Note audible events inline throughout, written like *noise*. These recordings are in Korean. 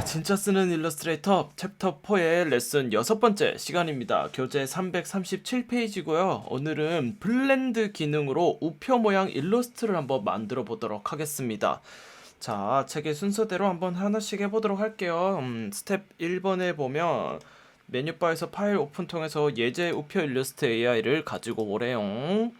자, 진짜 쓰는 일러스트레이터 챕터 4의 레슨 여섯 번째 시간입니다. 교재 337페이지고요. 오늘은 블렌드 기능으로 우표 모양 일러스트를 한번 만들어 보도록 하겠습니다. 자, 책의 순서대로 한번 하나씩 해보도록 할게요. 음, 스텝 1번에 보면 메뉴바에서 파일 오픈 통해서 예제 우표 일러스트 AI를 가지고 오래요.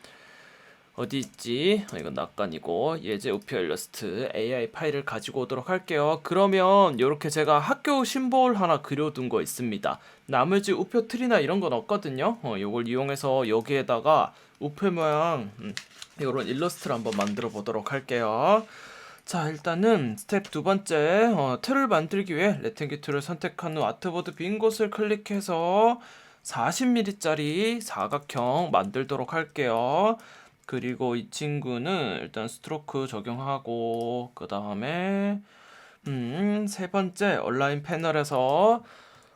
어디 있지? 어, 이건 낙관이고 예제 우표 일러스트 AI 파일을 가지고 오도록 할게요. 그러면 이렇게 제가 학교 심볼 하나 그려둔 거 있습니다. 나머지 우표 틀이나 이런 건 없거든요. 어, 이걸 이용해서 여기에다가 우표 모양 음, 이런 일러스트를 한번 만들어 보도록 할게요. 자 일단은 스텝 두 번째 어, 틀을 만들기 위해 레탱기 툴을 선택한 후 아트보드 빈 곳을 클릭해서 40mm짜리 사각형 만들도록 할게요. 그리고 이 친구는 일단 스트로크 적용하고 그 다음에 음, 세 번째 온라인 패널에서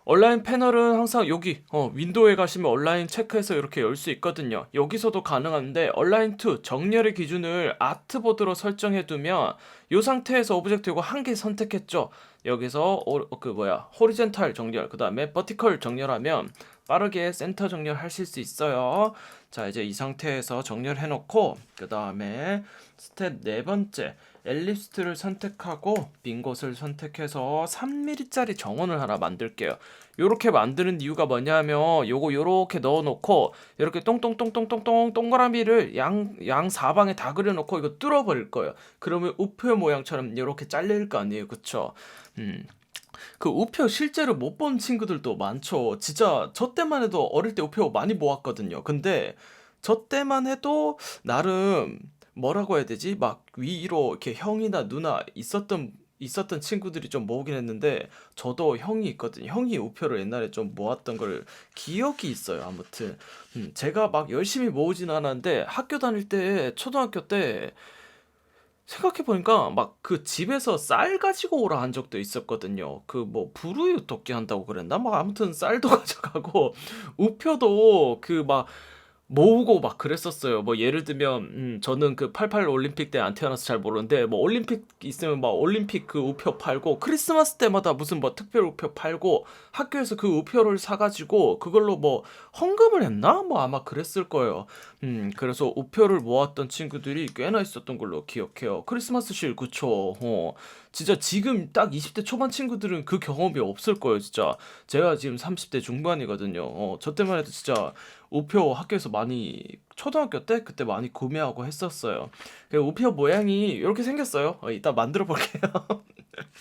온라인 패널은 항상 여기 어, 윈도우에 가시면 온라인 체크해서 이렇게 열 수 있거든요. 여기서도 가능한데 온라인 2 정렬의 기준을 아트보드로 설정해 두면 이 상태에서 오브젝트 이거 한 개 선택했죠. 여기서 오, 그 뭐야 호리젠탈 정렬 그 다음에 버티컬 정렬하면 빠르게 센터 정렬하실 수 있어요. 자 이제 이 상태에서 정렬 해 놓고 그 다음에 스텝 네 번째 엘립스트를 선택하고 빈 곳을 선택해서 3mm짜리 정원을 하나 만들게요. 요렇게 만드는 이유가 뭐냐면 요거 요렇게 넣어 놓고 이렇게 똥똥똥똥똥똥 동그라미를 양 양 사방에 다 그려 놓고 이거 뚫어 버릴 거예요. 그러면 우표 모양처럼 요렇게 잘릴 거 아니에요. 그쵸? 음. 그 우표 실제로 못 본 친구들도 많죠. 진짜 저 때만 해도 어릴 때 우표 많이 모았거든요. 근데 저 때만 해도 나름 뭐라고 해야 되지? 막 위로 이렇게 형이나 누나 있었던 있었던 친구들이 좀 모으긴 했는데 저도 형이 있거든요. 형이 우표를 옛날에 좀 모았던 걸 기억이 있어요. 아무튼 음, 제가 막 열심히 모으진 않았는데 학교 다닐 때 초등학교 때 생각해 보니까 막 그 집에서 쌀 가지고 오라 한 적도 있었거든요. 그뭐 불우유 돕기 한다고 그랬나? 막 아무튼 쌀도 *laughs* 가져가고 우표도 그막 모으고 막 그랬었어요. 뭐 예를 들면 음 저는 그 88 올림픽 때 안 태어나서 잘 모르는데 뭐 올림픽 있으면 막 올림픽 그 우표 팔고 크리스마스 때마다 무슨 뭐 특별 우표 팔고 학교에서 그 우표를 사 가지고 그걸로 뭐 헌금을 했나? 뭐 아마 그랬을 거예요. 음 그래서 우표를 모았던 친구들이 꽤나 있었던 걸로 기억해요. 크리스마스 실 그쵸. 어. 진짜 지금 딱 20대 초반 친구들은 그 경험이 없을 거예요, 진짜. 제가 지금 30대 중반이거든요. 어, 저 때만 해도 진짜 우표 학교에서 많이 초등학교 때 그때 많이 구매하고 했었어요. 그 우표 모양이 이렇게 생겼어요. 어, 이따 만들어 볼게요.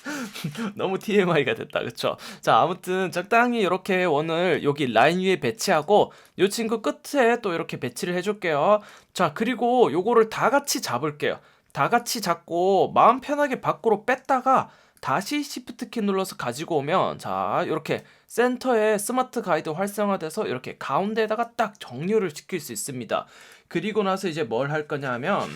*laughs* 너무 TMI가 됐다. 그쵸? 자, 아무튼 적당히 이렇게 원을 여기 라인 위에 배치하고 이 친구 끝에 또 이렇게 배치를 해줄게요. 자, 그리고 요거를 다 같이 잡을게요. 다 같이 잡고 마음 편하게 밖으로 뺐다가 다시 Shift 키 눌러서 가지고 오면 자 이렇게 센터에 스마트 가이드 활성화돼서 이렇게 가운데에다가 딱 정렬을 시킬 수 있습니다. 그리고 나서 이제 뭘 할 거냐면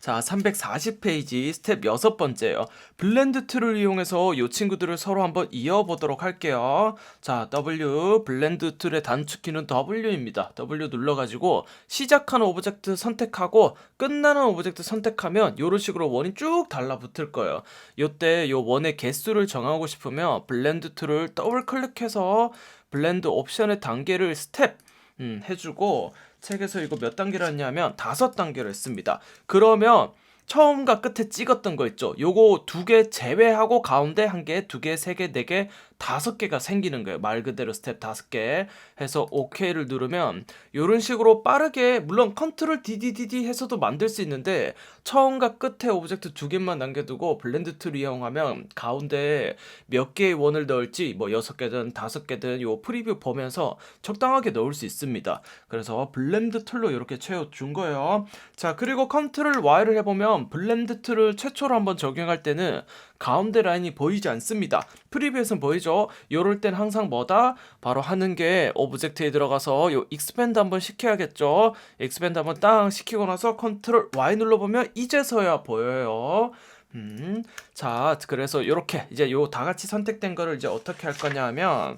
자, 340페이지 스텝 여섯 번째요. 블렌드 툴을 이용해서 이 친구들을 서로 한번 이어보도록 할게요. 자, W 블렌드 툴의 단축키는 W입니다. W 눌러가지고 시작하는 오브젝트 선택하고 끝나는 오브젝트 선택하면 이런 식으로 원이 쭉 달라붙을 거예요. 이때 이 원의 개수를 정하고 싶으면 블렌드 툴을 더블 클릭해서 블렌드 옵션의 단계를 스텝 음, 해주고 책에서 이거 몇 단계를 했냐면 다섯 단계를 했습니다. 그러면 처음과 끝에 찍었던 거 있죠. 요거 두 개 제외하고 가운데 한 개, 두 개, 세 개, 네 개, 다섯 개가 생기는 거예요. 말 그대로 스텝 다섯 개 해서 OK를 누르면 이런 식으로 빠르게 물론 컨트롤 DDDD 해서도 만들 수 있는데 처음과 끝에 오브젝트 두 개만 남겨두고 블렌드 툴 이용하면 가운데 몇 개의 원을 넣을지 뭐 여섯 개든 다섯 개든 요 프리뷰 보면서 적당하게 넣을 수 있습니다. 그래서 블렌드 툴로 이렇게 채워준 거예요. 자 그리고 컨트롤 Y를 해보면 블렌드 툴을 최초로 한번 적용할 때는 가운데 라인이 보이지 않습니다. 프리뷰에서는 보이죠? 요럴 땐 항상 뭐다? 바로 하는 게 오브젝트에 들어가서 요 익스펜드 한번 시켜야겠죠? 익스펜드 한번 땅 시키고 나서 컨트롤 Y 눌러보면 이제서야 보여요. 음, 자, 그래서 요렇게 이제 요 다 같이 선택된 거를 이제 어떻게 할 거냐 하면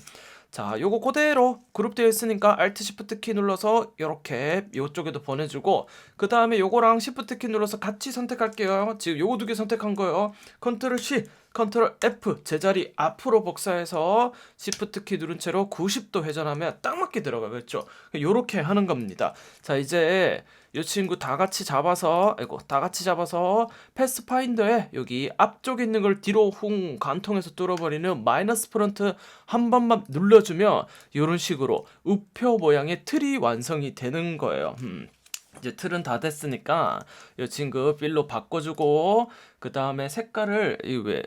자, 요거 그대로 그룹되어 있으니까 Alt Shift 키 눌러서 이렇게 요쪽에도 보내주고 그 다음에 요거랑 Shift 키 눌러서 같이 선택할게요. 지금 요거 두 개 선택한 거예요. 컨트롤 C 컨트롤 F 제자리 앞으로 복사해서 시프트 키 누른 채로 90도 회전하면 딱 맞게 들어가겠죠. 요렇게 하는 겁니다. 자, 이제 이 친구 다 같이 잡아서 아이고 다 같이 잡아서 패스파인더에 여기 앞쪽에 있는 걸 뒤로 훅 관통해서 뚫어버리는 마이너스 프런트 한 번만 눌러주면 이런 식으로 우표 모양의 틀이 완성이 되는 거예요. 음. 이제 틀은 다 됐으니까 이 친구 필로 바꿔주고 그 다음에 색깔을 이왜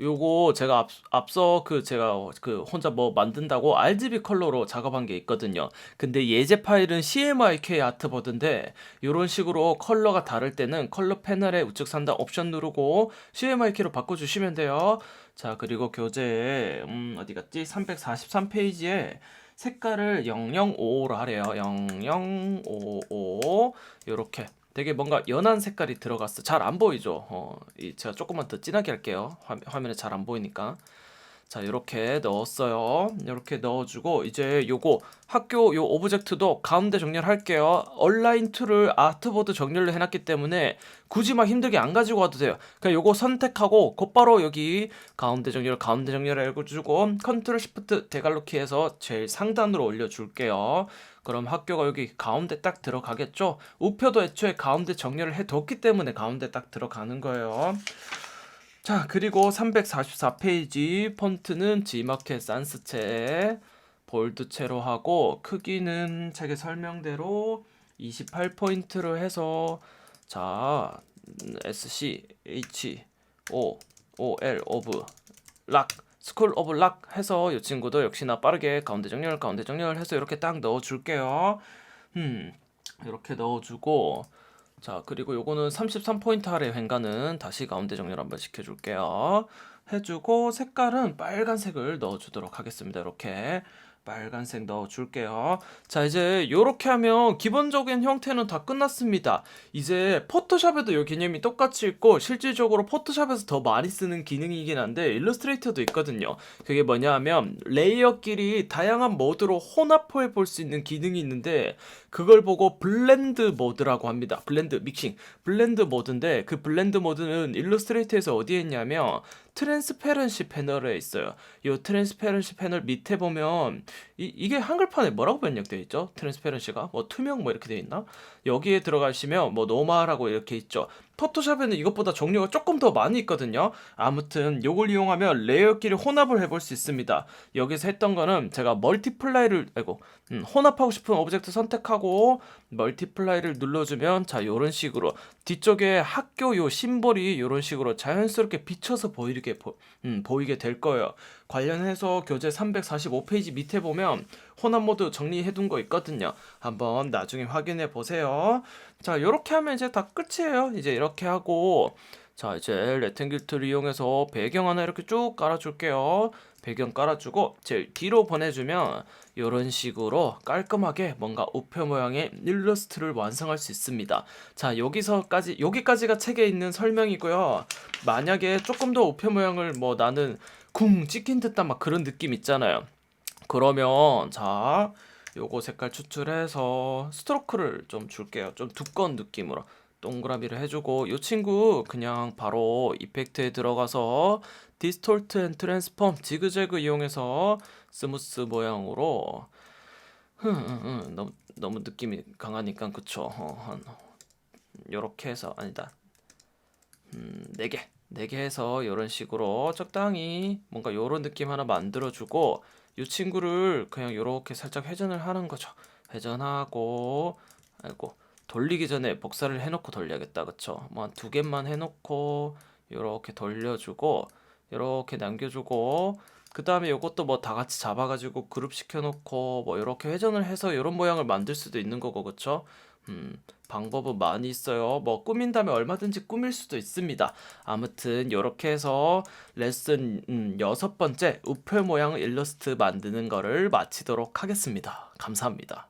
요거 제가 앞, 앞서 그 제가 그 혼자 뭐 만든다고 RGB 컬러로 작업한 게 있거든요. 근데 예제 파일은 CMYK 아트보드인데 이런 식으로 컬러가 다를 때는 컬러 패널에 우측 상단 옵션 누르고 CMYK로 바꿔주시면 돼요. 자 그리고 교재 음 어디 갔지? 343페이지에 색깔을 005로 하래요. 0055 요렇게 되게 뭔가 연한 색깔이 들어갔어. 잘 안 보이죠? 어, 이 제가 조금만 더 진하게 할게요. 화, 화면에 잘 안 보이니까. 자, 이렇게 넣었어요. 이렇게 넣어주고 이제 요거 학교 요 오브젝트도 가운데 정렬 할게요. 얼라인 툴을 아트보드 정렬로 해놨기 때문에 굳이 막 힘들게 안 가지고 와도 돼요. 그냥 요거 선택하고 곧바로 여기 가운데 정렬, 가운데 정렬 해주고 컨트롤 시프트 대갈로키에서 제일 상단으로 올려줄게요. 그럼 학교가 여기 가운데 딱 들어가겠죠? 우표도 애초에 가운데 정렬을 해뒀기 때문에 가운데 딱 들어가는 거예요. 자, 그리고 344페이지 폰트는 G마켓 산스체 볼드체로 하고 크기는 책의 설명대로 28포인트로 해서 자, SC H O O L 오브 락 스쿨 오브 락 해서 이 친구도 역시나 빠르게 가운데 정렬 가운데 정렬 해서 이렇게 딱 넣어 줄게요. 음. 이렇게 넣어 주고 자, 그리고 요거는 33포인트 아래 횡간은 다시 가운데 정렬 한번 시켜줄게요. 해주고 색깔은 빨간색을 넣어주도록 하겠습니다. 이렇게 빨간색 넣어줄게요. 자, 이제 이렇게 하면 기본적인 형태는 다 끝났습니다. 이제 포토샵에도 이 개념이 똑같이 있고 실질적으로 포토샵에서 더 많이 쓰는 기능이긴 한데 일러스트레이터도 있거든요. 그게 뭐냐 하면 레이어끼리 다양한 모드로 혼합해 볼 수 있는 기능이 있는데 그걸 보고 블렌드 모드라고 합니다. 블렌드 믹싱. 블렌드 모드인데 그 블렌드 모드는 일러스트레이터에서 어디에 있냐면 트랜스페런시 패널에 있어요. 이 트랜스페런시 패널 밑에 보면 이, 이게 한글판에 뭐라고 번역되어 있죠? 트랜스페런시가 뭐 투명 뭐 이렇게 되어 있나? 여기에 들어가시면 뭐 노멀하고 이렇게 있죠. 포토샵에는 이것보다 종류가 조금 더 많이 있거든요. 아무튼 요걸 이용하면 레이어끼리 혼합을 해볼 수 있습니다. 여기서 했던 거는 제가 멀티플라이를 아이고 음, 혼합하고 싶은 오브젝트 선택하고 멀티플라이를 눌러주면 자 요런 식으로 뒤쪽에 학교 요 심볼이 요런 식으로 자연스럽게 비쳐서 보이게 보, 음, 보이게 될 거예요. 관련해서 교재 345페이지 밑에 보면 혼합 모드 정리해 둔 거 있거든요. 한번 나중에 확인해 보세요. 자, 요렇게 하면 이제 다 끝이에요. 이제 이렇게 하고 자, 이제 툴 이용해서 배경 하나 이렇게 쭉 깔아 줄게요. 배경 깔아주고 제일 뒤로 보내주면 이런 식으로 깔끔하게 뭔가 우표 모양의 일러스트를 완성할 수 있습니다. 자 여기서까지 여기까지가 책에 있는 설명이고요. 만약에 조금 더 우표 모양을 뭐 나는 쿵 찍힌 듯한 막 그런 느낌 있잖아요. 그러면 자 요거 색깔 추출해서 스트로크를 좀 줄게요. 좀 두꺼운 느낌으로. 동그라미를 해주고 이 친구 그냥 바로 이펙트에 들어가서 디스톨트 앤 트랜스폼 지그재그 이용해서 스무스 모양으로 흠, 너무 너무 느낌이 강하니까 그쵸 어, 한 요렇게 해서 아니다 음, 4개 4개 해서 이런 식으로 적당히 뭔가 요런 느낌 하나 만들어주고 이 친구를 그냥 요렇게 살짝 회전을 하는 거죠. 회전하고 아이고 돌리기 전에 복사를 해놓고 돌려야겠다. 그쵸? 뭐 한 두 개만 해놓고 이렇게 돌려주고 이렇게 남겨주고 그 다음에 이것도 뭐 다 같이 잡아가지고 그룹 시켜놓고 뭐 이렇게 회전을 해서 이런 모양을 만들 수도 있는 거고 그쵸 음, 방법은 많이 있어요. 뭐 꾸민 다음에 얼마든지 꾸밀 수도 있습니다. 아무튼 이렇게 해서 레슨 음, 여섯 번째 우표 모양 일러스트 만드는 거를 마치도록 하겠습니다. 감사합니다.